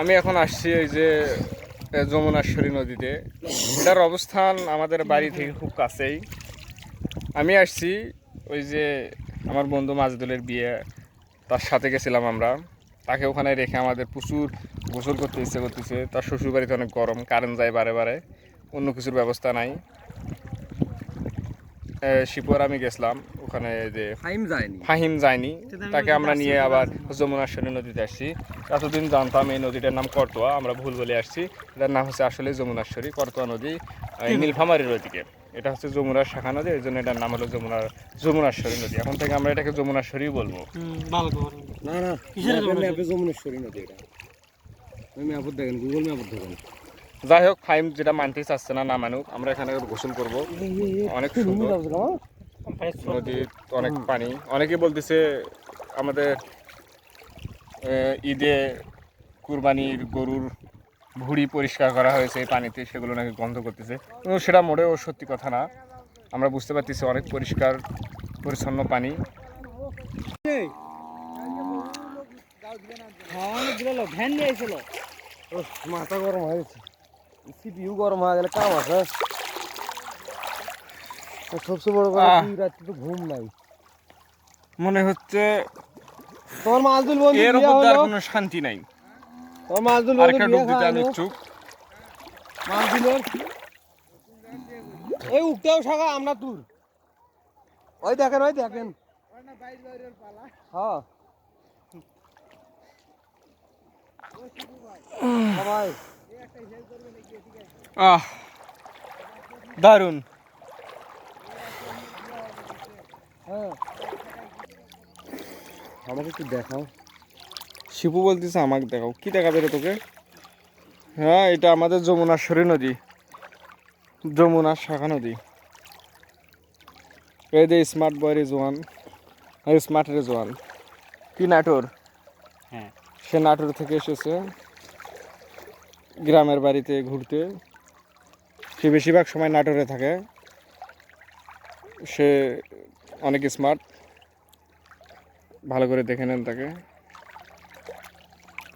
আমি এখন আসছি এই যে যমুনাশ্বরী নদীতে। এটার অবস্থান আমাদের বাড়ি থেকে খুব কাছেই। আমি আসছি ওই যে আমার বন্ধু মাজদুলের বিয়ে, তার সাথে গেছিলাম আমরা। তাকে ওখানে রেখে আমাদের প্রচুর গোসল করতে ইচ্ছে করতেছে। তার শ্বশুরবাড়িতে অনেক গরম কারেন্ট যায় বারে বারে, অন্য কিছুর ব্যবস্থা নাই। এ, শিপুর আমি গেছিলাম ওখানে যে টাইম যায়নি। ফাহিম যায়নি তাকে আমরা নিয়ে আবার যমুনাশ্বরী নদীতে আসছি। এতদিন জানতাম এই নদীটার নাম করতোয়া আমরা ভুল বলে আসছি। এটার নাম হচ্ছে আসলে যমুনাশ্বরী করতোয়া নদী এই নীলফামারীর ওইদিকে। এটা হচ্ছে যমুনার শাখা নদী এই জন্য এটার নাম হলো যমুনার যমুনাশ্বরী নদী। এখন থেকে আমরা এটাকে যমুনাশ্বরী বলব। না না ম্যাপে-? যমুনেশ্বরী নদী এটা। দেখেন গুগল ম্যাপত দেখেন। যাই হোক ফাইম যেটা মানতে চাচ্ছে না না মানুক আমরা এখানে গোসল করব। অনেক সুন্দর। নদীর অনেক পানি। অনেকে বলতেছে আমাদের ঈদে কুরবানির গরুর ভুড়ি পরিষ্কার করা হয়েছে এই পানিতে সেগুলো নাকি গন্ধ করতেছে। কিন্তু সেটা মোটেও সত্যি কথা না। আমরা বুঝতে পারতেছি অনেক পরিষ্কার পরিচ্ছন্ন পানি। মাথা গরম হয়ে গেছে। সিপিইউ গরম হয়ে গেলে কাম আছে সবচেয়ে বড় কথা। রাত্রে তো ঘুম নাই। মনে হচ্ছে তোমার মালদুল বন্ধু এর উপর আর কোনো শান্তি নাই। তোমার মালদুল বন্ধু একটা ডুব দিতে আমি ইচ্ছুক। মালদুলের এই উঠতেও শাখা আমরা তুর ওই দেখেন ওই দেখেন। হ্যাঁ। আহ দারুণ। হ্যাঁ আমাকে একটু দেখাও। শিপু বলতেছে আমাকে দেখাও। কি দেখাবে রে তোকে? হ্যাঁ এটা আমাদের যমুনাশ্বরী নদী। যমুনার শাখা নদী। এই যে smart boy Rezwan smart Rezwan কি নাটোর? হ্যাঁ। সে নাটোর থেকে এসেছে। গ্রামের বাড়িতে ঘুরতে। সে বেশিরভাগ সময় নাটোরে থাকে। সে অনেক স্মার্ট ভালো করে দেখে নেন তাকে।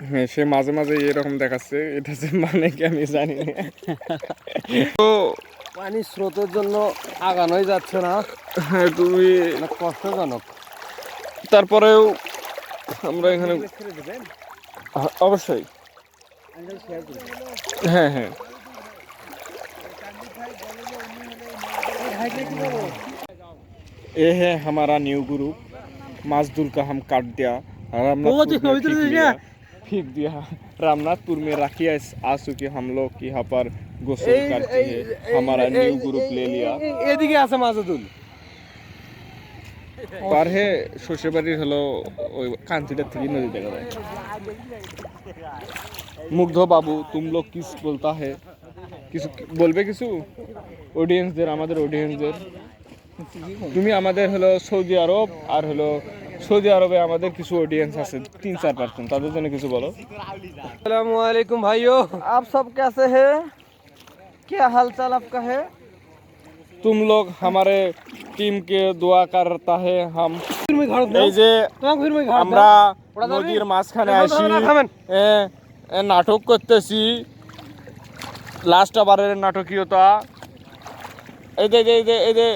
হ্যাঁ সে মাঝে মাঝে এরকম দেখাচ্ছে। এটা যে মানে কি আমি জানি না। তো পানির স্রোতের জন্য আগানোই যাচ্ছে না। হ্যাঁ, তুমি কষ্টজনক। তারপরেও আমরা এখানে অবশ্যই। হ্যাঁ হ্যাঁ ये है हमारा न्यू ग्रुप मजदूर का हम काट दिया रामनाथपुर में फेंक दिया फेंक दिया रामनाथपुर में राखी आ चुके हम लोग यहाँ पर गोसल करते हैं हमारा न्यू ग्रुप ले लिया এদিকে আছে মাজুদুল পারহে শ্বশুর বাড়ির হলো ওই কান্তিটার থেকে নদী দেখা যায় মুগ্ধ বাবু তুম লোক কিস বলতা হে কিছু বলবে কিছু অডিয়েন্সদের আমাদের অডিয়েন্সদের তুমি আমাদের হলো সৌদি আরব আর হলো সৌদি আরবে আমাদের কিছু অডিয়েন্স আছে তিন চার পার্সেন্ট তাদের জন্য কিছু বলো আসসালামু আলাইকুম ভাইও आप सब कैसे हैं क्या हाल चाल आपका है तुम लोग हमारे टीम के दुआ करता है हम এই যে আমরা নদীর মাঝখানে আসি এ, এ, নাটক করতেছি লাস্ট আবারের নাটকীয়তা এই যে এই যে এই যে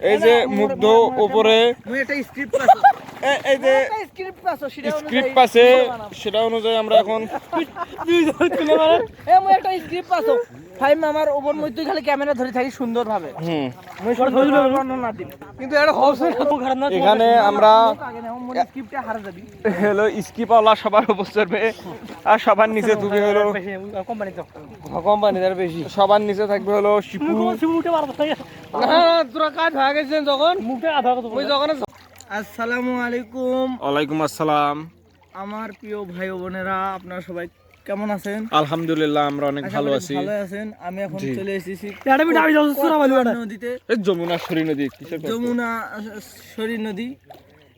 এই যে মুগ্ধ উপরে মুই একটা স্ক্রিপ্ট পাইছো এ- এই যে স্ক্রিপ্ট পাইছো সেটা স্ক্রিপ্ট পাশে সেটা অনুযায়ী আমরা এখন ফাইম আমার ওপর মধ্যে খালি ক্যামেরা ধরে থাকি কিন্তু এটা হচ্ছে না এখানে আমরা আগে না মোর স্ক্রিপ্টে হারা যাবি। হলো স্কিপওয়ালা সবার উপর চড়বে আর সবার নিচে তুমি হলো কোম্পানি তো। কোম্পানিদের বেশি। সবার নিচে থাকবে হলো শিপু। তোরা কাজ হয়ে যখন। ওই যখন আসসালামু আলাইকুম। ওয়ালাইকুম আসসালাম। আমার প্রিয় ভাই ও বোনেরা আপনারা সবাই কেমন আছেন? আলহামদুলিল্লাহ আমরা অনেক ভালো আছি। ভালো আছেন। আমি এখন চলে এসেছি যমুনা নদীতে। এই যমুনা সরি নদী যমুনা সরী নদী।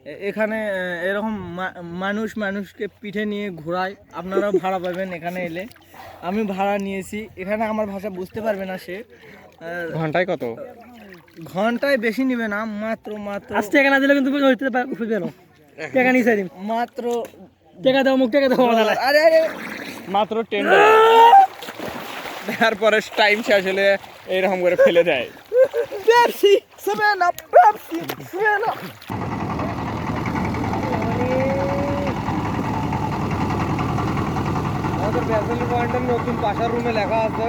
এখানে এরকম মা- মানুষ মানুষকে পিঠে নিয়ে ঘোরায়। আপনারাও ভাড়া পাবেন এখানে এলে। আমি ভাড়া নিয়েছি। এখানে আমার ভাষা বুঝতে পারবে না সে। আহ, ঘন্টায় কত? ঘন্টায় বেশি নিবে না মাত্র মাত্র আজকে টাকা না দিলে কিন্তু হইতে পারবে না টাকা নিয়ে দিন। মাত্র টাকা দাও মুখ টাকা দাও আরে আরে। মাত্র টেন তারপরে টাইম শেষ হলে এইরকম করে ফেলে দেয়। নতুন পাশার রুমে লেখা আছে।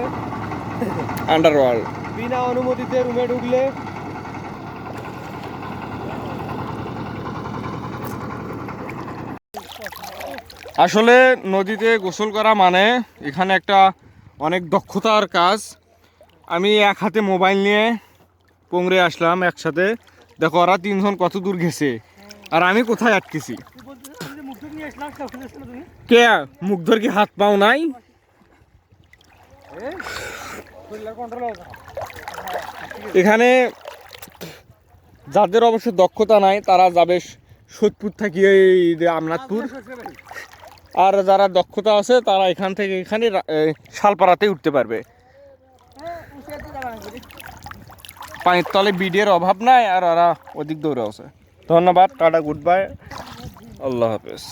আন্ডারওয়ার্ল্ড বিনা অনুমতিতে রুমে ঢুকলে আসলে নদীতে গোসল করা মানে এখানে একটা অনেক দক্ষতার কাজ। আমি এক হাতে মোবাইল নিয়ে পংরে আসলাম একসাথে। দেখো ওরা তিনজন কত দূর গেছে। আর আমি কোথায় আটকেছি? কে? মুগ্ধর কি হাত পাও নাই? এখানে যাদের অবশ্য দক্ষতা নাই, তারা যাবে সোদপুর থাকি এই আমনাথপুর আর যারা দক্ষতা আছে, তারা এখান থেকে এখানে শালপাড়াতে উঠতে পারবে। পানির তলে বিডের অভাব নাই, আর ওরা অধিক দৌড়ে আছে। ধন্যবাদ, টাটা, গুড বাই। আল্লাহ হাফেজ।